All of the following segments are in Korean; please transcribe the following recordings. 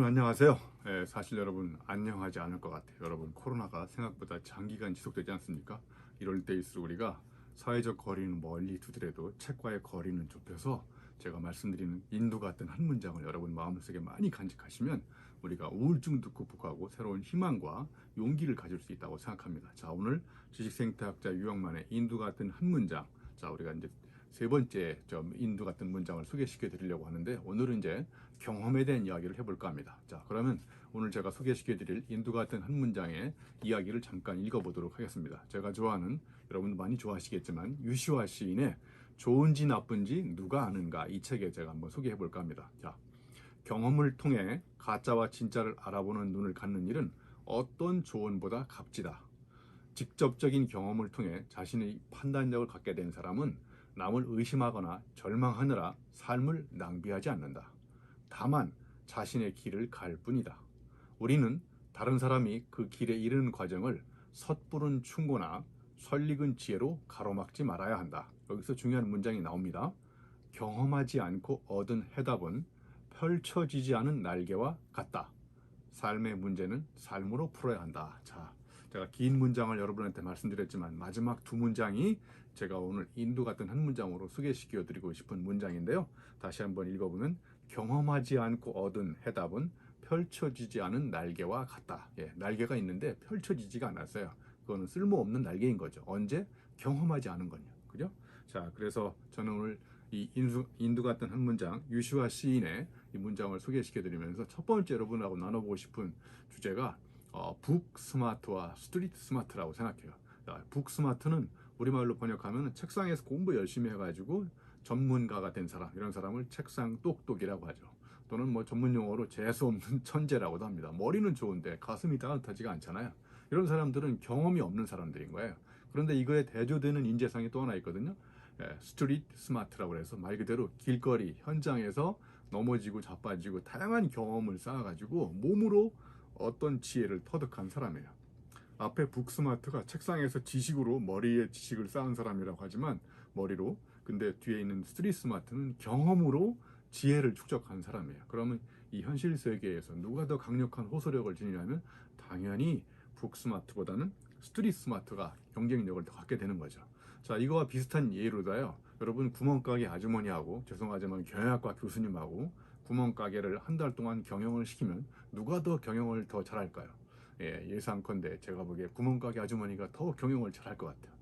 안녕하세요. 예, 사실 여러분 안녕하지 않을 것 같아요. 여러분 코로나가 생각보다 장기간 지속되지 않습니까? 이럴 때일수록 우리가 사회적 거리는 멀리 두더라도 책과의 거리는 좁혀서 제가 말씀드리는 인도 같은 한 문장을 여러분 마음속에 많이 간직하시면 우리가 우울증도 극복하고 새로운 희망과 용기를 가질 수 있다고 생각합니다. 자 오늘 지식생태학자 유영만의 인도 같은 한 문장. 자 우리가 이제 세 번째 좀 인도 같은 문장을 소개시켜 드리려고 하는데 오늘은 이제 경험에 대한 이야기를 해볼까 합니다. 자 그러면 오늘 제가 소개시켜 드릴 인도 같은 한 문장의 이야기를 잠깐 읽어보도록 하겠습니다. 제가 좋아하는 여러분도 많이 좋아하시겠지만 유시화 시인의 좋은지 나쁜지 누가 아는가 이 책에 제가 한번 소개해 볼까 합니다. 자 경험을 통해 가짜와 진짜를 알아보는 눈을 갖는 일은 어떤 조언보다 값지다. 직접적인 경험을 통해 자신의 판단력을 갖게 된 사람은 남을 의심하거나 절망하느라 삶을 낭비하지 않는다. 다만 자신의 길을 갈 뿐이다. 우리는 다른 사람이 그 길에 이르는 과정을 섣부른 충고나 설익은 지혜로 가로막지 말아야 한다. 여기서 중요한 문장이 나옵니다. 경험하지 않고 얻은 해답은 펼쳐지지 않은 날개와 같다. 삶의 문제는 삶으로 풀어야 한다. 자, 제가 긴 문장을 여러분한테 말씀드렸지만 마지막 두 문장이 제가 오늘 인도 같은 한 문장으로 소개시켜 드리고 싶은 문장인데요. 다시 한번 읽어보면 경험하지 않고 얻은 해답은 펼쳐지지 않은 날개와 같다. 예, 날개가 있는데 펼쳐지지가 않았어요. 그거는 쓸모없는 날개인 거죠. 언제 경험하지 않은 거냐, 그죠? 자, 그래서 저는 오늘 이 인수, 인도 같은 한 문장 유시화 시인의 이 문장을 소개시켜 드리면서 첫 번째 여러분하고 나눠보고 싶은 주제가 어, 북 스마트와 스트리트 스마트라고 생각해요. 자, 북 스마트는 우리말로 번역하면 책상에서 공부 열심히 해가지고 전문가가 된 사람 이런 사람을 책상 똑똑이라고 하죠. 또는 뭐 전문 용어로 재수 없는 천재라고도 합니다. 머리는 좋은데 가슴이 따뜻하지가 않잖아요. 이런 사람들은 경험이 없는 사람들인 거예요. 그런데 이거에 대조되는 인재상이 또 하나 있거든요. 예, 스트리트 스마트라고 해서 말 그대로 길거리 현장에서 넘어지고 자빠지고 다양한 경험을 쌓아가지고 몸으로 어떤 지혜를 터득한 사람이에요. 앞에 북스마트가 책상에서 지식으로 머리에 지식을 쌓은 사람이라고 하지만 머리로 근데 뒤에 있는 스트리트 스마트는 경험으로 지혜를 축적한 사람이에요. 그러면 이 현실 세계에서 누가 더 강력한 호소력을 지니냐면 당연히 북스마트보다는 스트리트 스마트가 경쟁력을 더 갖게 되는 거죠. 자, 이거와 비슷한 예로다요. 여러분 구멍가게 아주머니하고 죄송하지만 경영학과 교수님하고 구멍가게를 한 달 동안 경영을 시키면 누가 더 경영을 더 잘할까요? 예, 예상컨대 제가 보기에 구멍가게 아주머니가 더 경영을 잘할 것 같아요.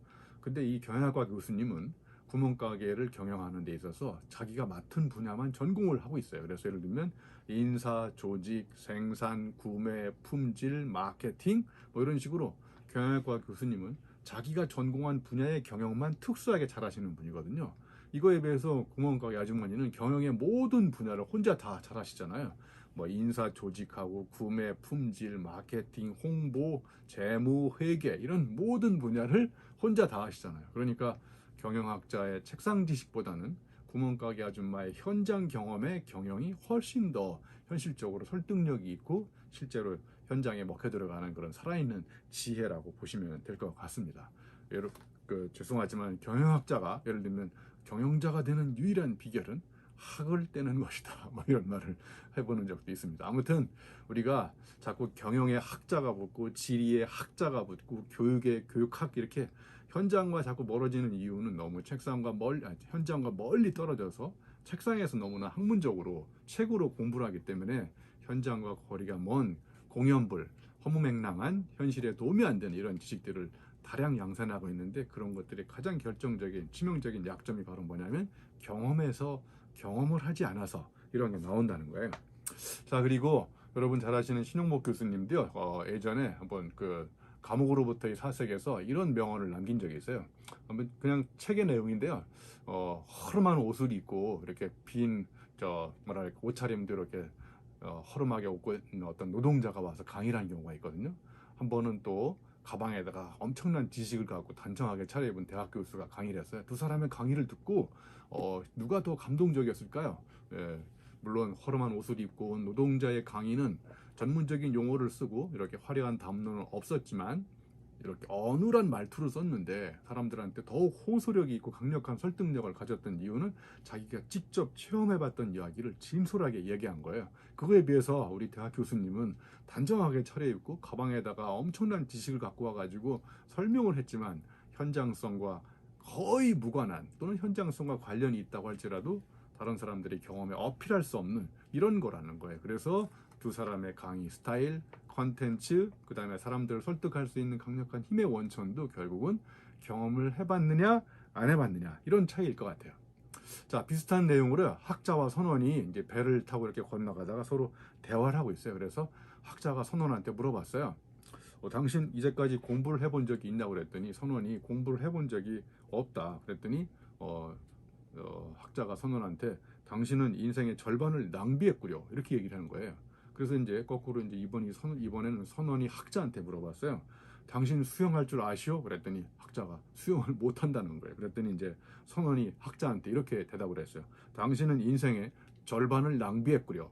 근데 이 경영학과 교수님은 구멍가게를 경영하는 데 있어서 자기가 맡은 분야만 전공을 하고 있어요. 그래서 예를 들면 인사, 조직, 생산, 구매, 품질, 마케팅 뭐 이런 식으로 경영학과 교수님은 자기가 전공한 분야의 경영만 특수하게 잘하시는 분이거든요. 이거에 비해서 구멍가게 아주머니는 경영의 모든 분야를 혼자 다 잘하시잖아요. 뭐 인사 조직하고 구매, 품질, 마케팅, 홍보, 재무, 회계 이런 모든 분야를 혼자 다 하시잖아요. 그러니까 경영학자의 책상 지식보다는 구멍가게 아줌마의 현장 경험의 경영이 훨씬 더 현실적으로 설득력이 있고 실제로 현장에 먹혀 들어가는 그런 살아있는 지혜라고 보시면 될 것 같습니다. 여러분, 그 죄송하지만 경영학자가 예를 들면 경영자가 되는 유일한 비결은 학을 떼는 것이다. 뭐 이런 말을 해보는 적도 있습니다. 아무튼 우리가 자꾸 경영의 학자가 붙고 지리의 학자가 붙고 교육의 교육학 이렇게 현장과 자꾸 멀어지는 이유는 너무 책상과 멀리 아니, 현장과 멀리 떨어져서 책상에서 너무나 학문적으로 책으로 공부를 하기 때문에 현장과 거리가 먼 공연불 허무맹랑한 현실에 도움이 안 되는 이런 지식들을 다량 양산하고 있는데 그런 것들이 가장 결정적인 치명적인 약점이 바로 뭐냐면 경험에서 경험을 하지 않아서 이런 게 나온다는 거예요. 자 그리고 여러분 잘 아시는 신용목 교수님도요 어, 예전에 한번 그 감옥으로부터의 사색에서 이런 명언을 남긴 적이 있어요. 한번 그냥 책의 내용인데요. 어, 허름한 옷을 입고 이렇게 빈 저 뭐랄까 옷차림도 이렇게 어, 허름하게 입고 있는 어떤 노동자가 와서 강의를 하는 경우가 있거든요. 한 번은 또 가방에다가 엄청난 지식을 갖고 단정하게 차려입은 대학 교수가 강의를 했어요. 두 사람의 강의를 듣고 어, 누가 더 감동적이었을까요? 예, 물론 허름한 옷을 입고 온 노동자의 강의는 전문적인 용어를 쓰고 이렇게 화려한 담론은 없었지만 이렇게 어눌한 말투를 썼는데 사람들한테 더욱 호소력이 있고 강력한 설득력을 가졌던 이유는 자기가 직접 체험해봤던 이야기를 진솔하게 얘기한 거예요. 그거에 비해서 우리 대학 교수님은 단정하게 차려입고 가방에다가 엄청난 지식을 갖고 와가지고 설명을 했지만 현장성과 거의 무관한 또는 현장성과 관련이 있다고 할지라도 다른 사람들이 경험에 어필할 수 없는 이런 거라는 거예요. 그래서 두 사람의 강의 스타일, 컨텐츠, 그 다음에 사람들을 설득할 수 있는 강력한 힘의 원천도 결국은 경험을 해봤느냐, 안 해봤느냐, 이런 차이일 것 같아요. 자, 비슷한 내용으로 학자와 선원이 이제 배를 타고 이렇게 건너가다가 서로 대화를 하고 있어요. 그래서 학자가 선원한테 물어봤어요. 어, 당신 이제까지 공부를 해본 적이 있냐고 그랬더니 선원이 공부를 해본 적이 없다. 그랬더니 어, 어, 학자가 선원한테 당신은 인생의 절반을 낭비했구려 이렇게 얘기를 하는 거예요. 그래서 이제 거꾸로 이제 이번이 선, 이번에는 선원이 학자한테 물어봤어요. 당신 수영할 줄 아시오? 그랬더니 학자가 수영을 못 한다는 거예요. 그랬더니 이제 선원이 학자한테 이렇게 대답을 했어요. 당신은 인생의 절반을 낭비했구려.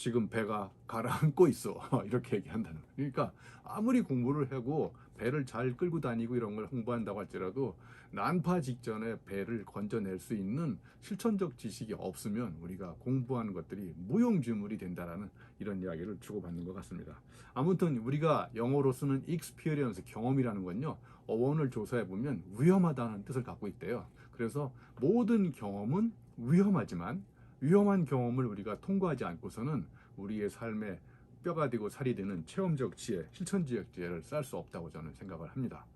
지금 배가 가라앉고 있어. 이렇게 얘기한다는 거예요. 그러니까 아무리 공부를 하고 배를 잘 끌고 다니고 이런 걸 홍보한다고 할지라도 난파 직전에 배를 건져낼 수 있는 실천적 지식이 없으면 우리가 공부하는 것들이 무용지물이 된다라는 이런 이야기를 주고받는 것 같습니다. 아무튼 우리가 영어로 쓰는 experience 경험이라는 건요 어원을 조사해 보면 위험하다는 뜻을 갖고 있대요. 그래서 모든 경험은 위험하지만 위험한 경험을 우리가 통과하지 않고서는 우리의 삶에 뼈가 되고 살이 되는 체험적 지혜, 실천적 지혜를 쌓을 수 없다고 저는 생각을 합니다.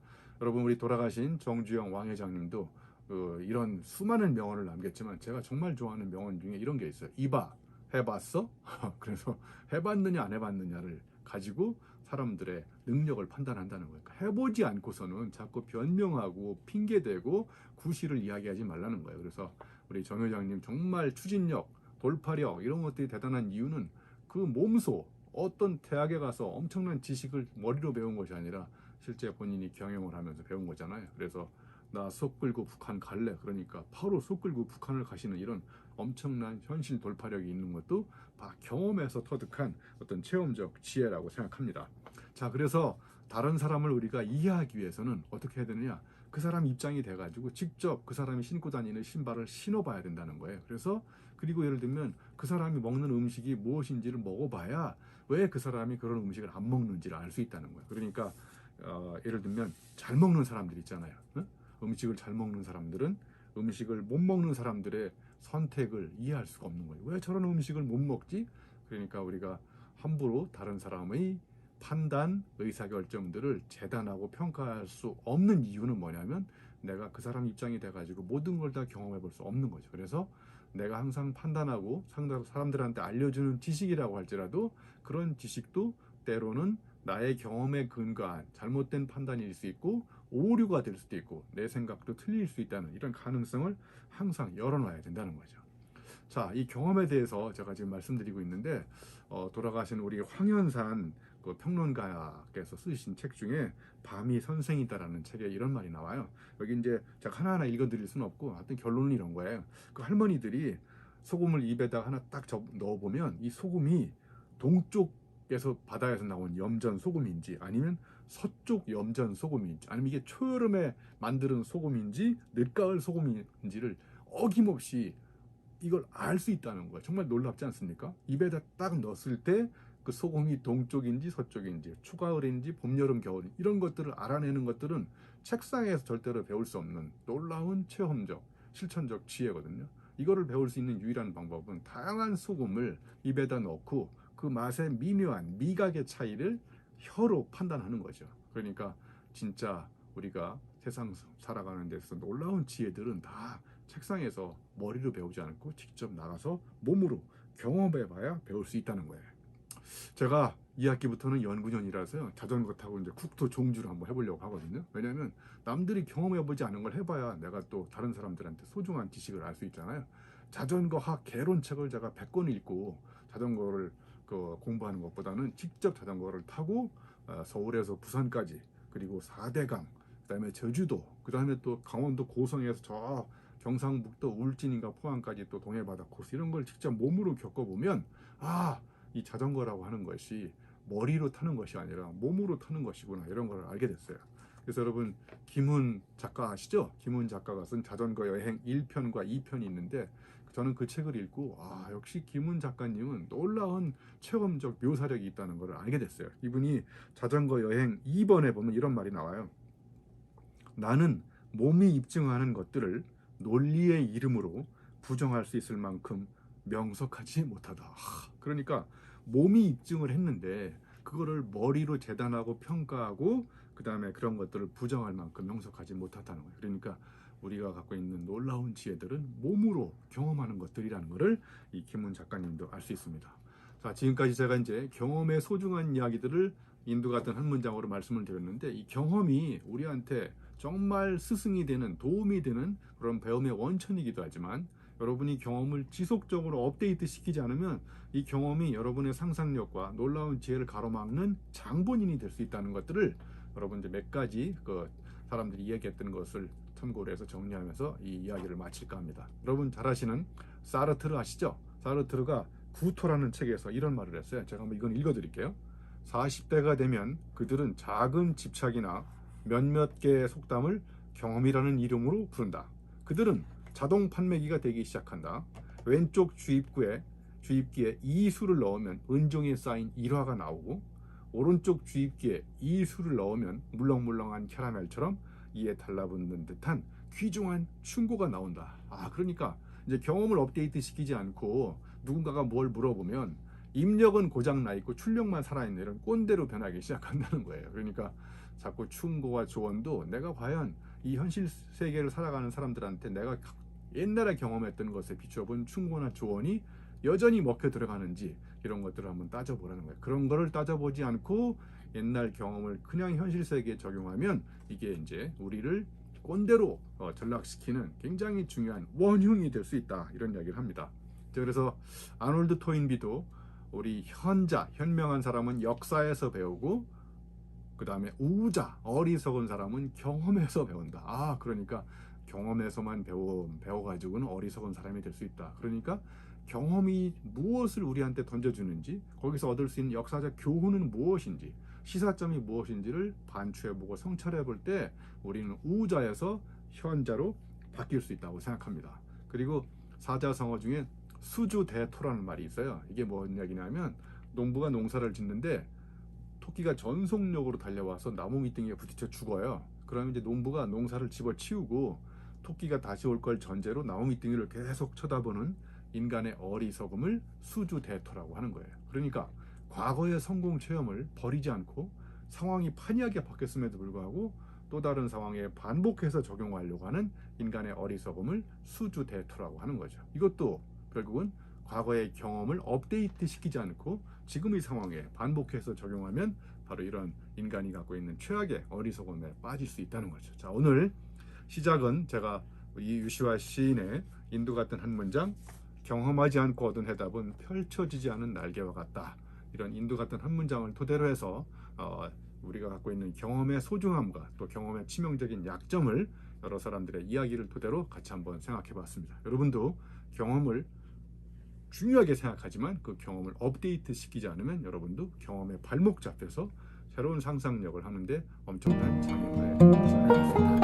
여러분 우리 돌아가신 정주영 왕 회장님도 그 이런 수많은 명언을 남겼지만 제가 정말 좋아하는 명언 중에 이런 게 있어요. 이봐 해봤어? 그래서 해봤느냐 안 해봤느냐를 가지고 사람들의 능력을 판단한다는 거예요. 그러니까 해보지 않고서는 자꾸 변명하고 핑계대고 구실을 이야기하지 말라는 거예요. 그래서 우리 정 회장님 정말 추진력, 돌파력 이런 것들이 대단한 이유는 그 몸소 어떤 대학에 가서 엄청난 지식을 머리로 배운 것이 아니라 실제 본인이 경영을 하면서 배운 거잖아요. 그래서 나 속 끌고 북한 갈래. 그러니까 바로 속 끌고 북한을 가시는 이런 엄청난 현실 돌파력이 있는 것도 다 경험에서 터득한 어떤 체험적 지혜라고 생각합니다. 자, 그래서 다른 사람을 우리가 이해하기 위해서는 어떻게 해야 되느냐? 그 사람 입장이 돼가지고 직접 그 사람이 신고 다니는 신발을 신어봐야 된다는 거예요. 그래서 그리고 예를 들면 그 사람이 먹는 음식이 무엇인지를 먹어봐야 왜 그 사람이 그런 음식을 안 먹는지를 알 수 있다는 거예요. 그러니까 어, 예를 들면 잘 먹는 사람들 있잖아요. 응? 음식을 잘 먹는 사람들은 음식을 못 먹는 사람들의 선택을 이해할 수가 없는 거예요. 왜 저런 음식을 못 먹지? 그러니까 우리가 함부로 다른 사람의 판단, 의사결정들을 재단하고 평가할 수 없는 이유는 뭐냐면 내가 그 사람 입장이 돼가지고 모든 걸 다 경험해 볼 수 없는 거죠. 그래서 내가 항상 판단하고 상당 사람들한테 알려주는 지식이라고 할지라도 그런 지식도 때로는 나의 경험에 근거한 잘못된 판단일 수 있고 오류가 될 수도 있고 내 생각도 틀릴 수 있다는 이런 가능성을 항상 열어놔야 된다는 거죠. 자, 이 경험에 대해서 제가 지금 말씀드리고 있는데 어, 돌아가신 우리 황현산 그 평론가께서 쓰신 책 중에 밤이 선생이다라는 책에 이런 말이 나와요. 여기 이제 제가 하나하나 읽어드릴 수는 없고 하여튼 결론은 이런 거예요. 그 할머니들이 소금을 입에다 하나 딱 접- 넣어보면 이 소금이 동쪽에서 바다에서 나온 염전 소금인지 아니면 서쪽 염전 소금인지 아니면 이게 초여름에 만드는 소금인지 늦가을 소금인지를 어김없이 이걸 알 수 있다는 거예요. 정말 놀랍지 않습니까? 입에다 딱 넣었을 때 그 소금이 동쪽인지 서쪽인지 추가을인지 봄, 여름, 겨울 이런 것들을 알아내는 것들은 책상에서 절대로 배울 수 없는 놀라운 체험적, 실천적 지혜거든요. 이거를 배울 수 있는 유일한 방법은 다양한 소금을 입에다 넣고 그 맛의 미묘한 미각의 차이를 혀로 판단하는 거죠. 그러니까 진짜 우리가 세상 살아가는 데서 놀라운 지혜들은 다 책상에서 머리로 배우지 않고 직접 나가서 몸으로 경험해봐야 배울 수 있다는 거예요. 제가 2학기부터는 연구년이라서요 자전거 타고 이제 국토 종주를 한번 해보려고 하거든요. 왜냐하면 남들이 경험해보지 않은 걸 해봐야 내가 또 다른 사람들한테 소중한 지식을 알 수 있잖아요. 자전거 학 개론책을 제가 100권 읽고 자전거를 그 공부하는 것보다는 직접 자전거를 타고 어, 서울에서 부산까지 그리고 4대강 그다음에 제주도 그다음에 또 강원도 고성에서 저 경상북도 울진인가 포항까지 또 동해바다 코스 이런 걸 직접 몸으로 겪어보면 아 이 자전거라고 하는 것이 머리로 타는 것이 아니라 몸으로 타는 것이구나 이런 걸 알게 됐어요. 그래서 여러분 김훈 작가 아시죠? 김훈 작가가 쓴 자전거 여행 1편과 2편이 있는데 저는 그 책을 읽고 아 역시 김훈 작가님은 놀라운 체험적 묘사력이 있다는 걸 알게 됐어요. 이분이 자전거 여행 2번에 보면 이런 말이 나와요. 나는 몸이 입증하는 것들을 논리의 이름으로 부정할 수 있을 만큼 명석하지 못하다. 하, 그러니까 몸이 입증을 했는데 그거를 머리로 재단하고 평가하고 그 다음에 그런 것들을 부정할 만큼 명석하지 못하다는 거예요. 그러니까 우리가 갖고 있는 놀라운 지혜들은 몸으로 경험하는 것들이라는 것을 이 김훈 작가님도 알 수 있습니다. 자, 지금까지 제가 이제 경험의 소중한 이야기들을 인도 같은 한 문장으로 말씀을 드렸는데 이 경험이 우리한테 정말 스승이 되는 도움이 되는 그런 배움의 원천이기도 하지만 여러분이 경험을 지속적으로 업데이트 시키지 않으면 이 경험이 여러분의 상상력과 놀라운 지혜를 가로막는 장본인이 될 수 있다는 것들을 여러분 이제 몇 가지 그 사람들이 이야기했던 것을 참고로 해서 정리하면서 이 이야기를 마칠까 합니다. 여러분 잘 아시는 사르트르 아시죠? 사르트르가 구토라는 책에서 이런 말을 했어요. 제가 한번 이건 읽어드릴게요. 40대가 되면 그들은 작은 집착이나 몇몇 개의 속담을 경험이라는 이름으로 부른다. 그들은 자동 판매기가 되기 시작한다. 왼쪽 주입구에 주입기에 이 수를 넣으면 은종이 쌓인 일화가 나오고 오른쪽 주입기에 이 수를 넣으면 물렁물렁한 캐러멜처럼 이에 달라붙는 듯한 귀중한 충고가 나온다. 아 그러니까 이제 경험을 업데이트 시키지 않고 누군가가 뭘 물어보면 입력은 고장 나 있고 출력만 살아있는 이런 꼰대로 변하기 시작한다는 거예요. 그러니까 자꾸 충고와 조언도 내가 과연 이 현실 세계를 살아가는 사람들한테 내가 옛날에 경험했던 것에 비춰본 충고나 조언이 여전히 먹혀 들어가는지 이런 것들을 한번 따져보라는 거예요. 그런 거를 따져보지 않고 옛날 경험을 그냥 현실 세계에 적용하면 이게 이제 우리를 꼰대로 어, 전락시키는 굉장히 중요한 원흉이 될 수 있다 이런 이야기를 합니다. 자, 그래서 아놀드 토인비도 우리 현자 현명한 사람은 역사에서 배우고 그 다음에 우자 어리석은 사람은 경험에서 배운다. 아 그러니까 경험에서만 배워 배워가지고는 어리석은 사람이 될 수 있다. 그러니까 경험이 무엇을 우리한테 던져주는지 거기서 얻을 수 있는 역사적 교훈은 무엇인지 시사점이 무엇인지를 반추해보고 성찰해볼 때 우리는 우자에서 현자로 바뀔 수 있다고 생각합니다. 그리고 사자성어 중에 수주대토라는 말이 있어요. 이게 뭔 이야기냐면 농부가 농사를 짓는데 토끼가 전속력으로 달려와서 나무 밑둥이에 부딪혀 죽어요. 그러면 이제 농부가 농사를 집어치우고 토끼가 다시 올 걸 전제로 나무 밑둥이를 계속 쳐다보는 인간의 어리석음을 수주 대토라고 하는 거예요. 그러니까 과거의 성공 체험을 버리지 않고 상황이 판이하게 바뀌었음에도 불구하고 또 다른 상황에 반복해서 적용하려고 하는 인간의 어리석음을 수주 대토라고 하는 거죠. 이것도 결국은 과거의 경험을 업데이트 시키지 않고 지금의 상황에 반복해서 적용하면 바로 이런 인간이 갖고 있는 최악의 어리석음에 빠질 수 있다는 거죠. 자, 오늘 시작은 제가 이 유시와 시인의 인도 같은 한 문장 경험하지 않고 얻은 해답은 펼쳐지지 않은 날개와 같다. 이런 인도 같은 한 문장을 토대로 해서 어, 우리가 갖고 있는 경험의 소중함과 또 경험의 치명적인 약점을 여러 사람들의 이야기를 토대로 같이 한번 생각해 봤습니다. 여러분도 경험을 중요하게 생각하지만 그 경험을 업데이트 시키지 않으면 여러분도 경험에 발목 잡혀서 새로운 상상력을 하는데 엄청난 장애물에 시작하겠습니다.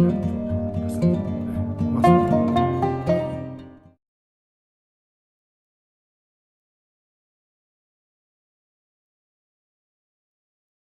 Thank you.